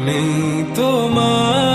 নেই তোমার।